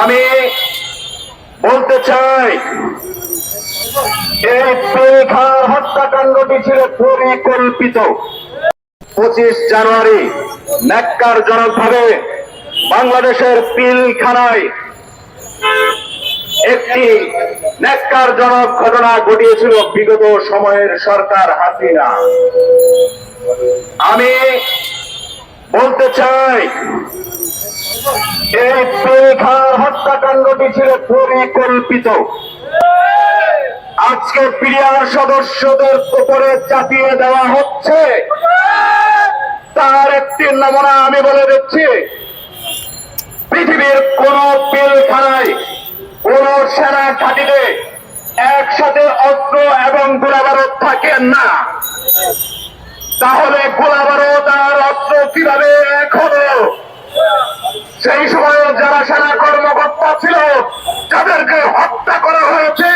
আমি বলতে চাই, এই হত্যাকাণ্ডটি ছিল পরিকল্পিত। পঁচিশ জানুয়ারি ন্যাক্কারজনক ভাবে বাংলাদেশের পিলখানায় একটি ন্যাক্কারজনক ঘটনা ঘটিয়েছিল বিগত সময়ের সরকার হাসিনা। আমি বলতে চাই এই পিলখার হত্যাকাণ্ডটি ছিল পরিকল্পিত। আজকে পিরিয়ার সদস্যদের উপরে চাপিয়ে দেওয়া হচ্ছে। তার একটি নমুনা আমি বলে দিচ্ছি। পৃথিবীর কোন পিলখানায় কোন সেনা ঘাটিতে একসাথে অস্ত্র এবং গোলাবারত থাকে না। তাহলে গোলাবারত আর অস্ত্র কীভাবে সেই সময় যারা সেনা কর্মকর্তা ছিল, তাদেরকে হত্যা করা হয়েছে।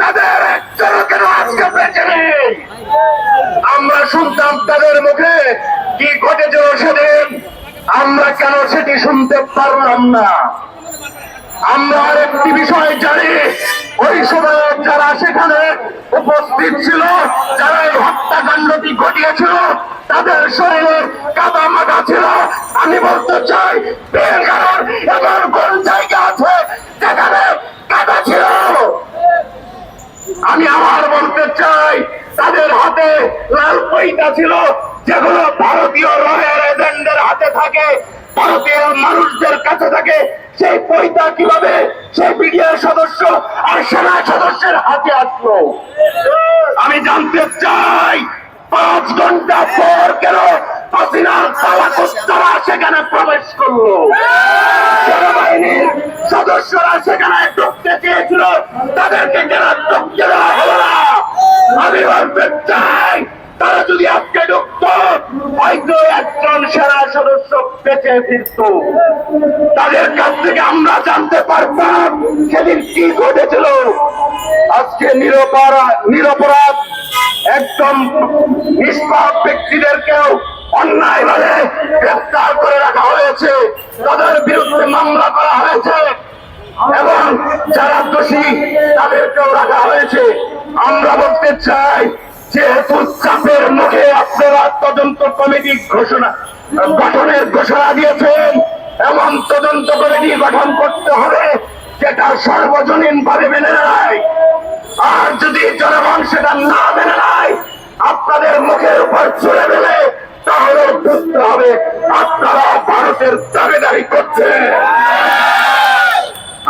তাদের একজনও আজকে বেঁচে নেই? আমরা শুনতাম তাদের মুখে, কি ঘটেছিল সেদিন? আমরা কেন সেটি শুনতে পারলাম না? আমরা আরেকটি বিষয় জানি ওই সময় যারা সেখানে উপস্থিত ছিল, যারা এই হত্যাকাণ্ডটি ঘটিয়েছিল, তাদের শরীরে কাদা মাথা ছিল। আমি বলতে চাই এমন কোন জায়গা আছে যেখানে কাদা ছিল? আমি আবার বলতে চাই, তাদের হাতে লাল পৈতা ছিল, যেগুলো ভারতীয় রয়্যাল এজেন্টের হাতে থাকে, ভারতীয় মানুষদের কাছে থাকে। সেই পৈতা কীভাবে সেই বিডিআর সদস্য আর সেনা সদস্যের হাতে আসলো? আমি জানতে চাই, পাঁচ ঘণ্টা পর কেন হাসিনার তালা কোস্তারা সেখানে প্রবেশ করল? সেনাবাহিনীর সদস্যরা সেখানে ঢুকতে চেয়েছিল, তাদেরকে কেন ঢুকতে দেওয়া হলো আমি বলতে চাই, তারা যদি হয়তো একজন সেনা সদস্য বেঁচে ফিরত। তাদের কাছ থেকে আমরা জানতে পারতাম সেদিন কি ঘটেছিল। আজকে নিরপরাধ একদম নিষ্পাপ ব্যক্তিদেরকেও অন্যায় ভাবে গ্রেফতার করে রাখা হয়েছে। তাদের বিরুদ্ধে মামলা করা হয়েছে। এবং যারা দোষী, তাদেরকেও রাখা হয়েছে। আমরা বলতে চাই, যেহেতু চাপের মুখে আপনারা তদন্ত কমিটি ঘোষণা, গঠনের ঘোষণা দিয়েছেন। এমন তদন্ত কমিটি গঠন করতে হবে যেটা সর্বজনীন ভাবে মেনে নেয় আর যদি জনগণ সেটা না মেনে নেয়, আপনাদের মুখের উপর চলে গেলে তাহলে বুঝতে হবে। আপনারা ভারতের দাবিদারি করছেন।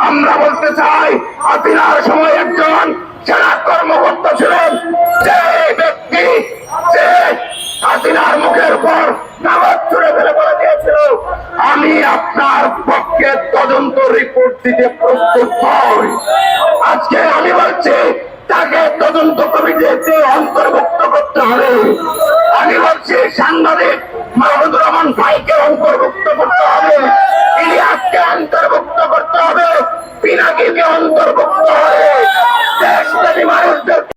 আমরা বলতে চাই হাসিনার সময় একজন সেনা কর্মকর্তা ছিলেন হাসিনার মুখের পর নামাজ ছুড়ে ফেলে বলে দিয়েছিল। আমি আপনার পক্ষে তদন্ত রিপোর্ট দিতে প্রস্তুত হই আজকে আমি বলছি, তাকে তদন্ত কমিটিতে অন্তর্ভুক্ত করতে হবে। আমি বলছি, সাংবাদিক মাহমুদুর রহমান ভাইকে অন্তর্ভুক্ত করতে হবে। ইলিয়াসকে অন্তর্ভুক্ত করতে হবে। পিনাকিকে অন্তর্ভুক্ত হবে। দেশব্যাপী মানুষদের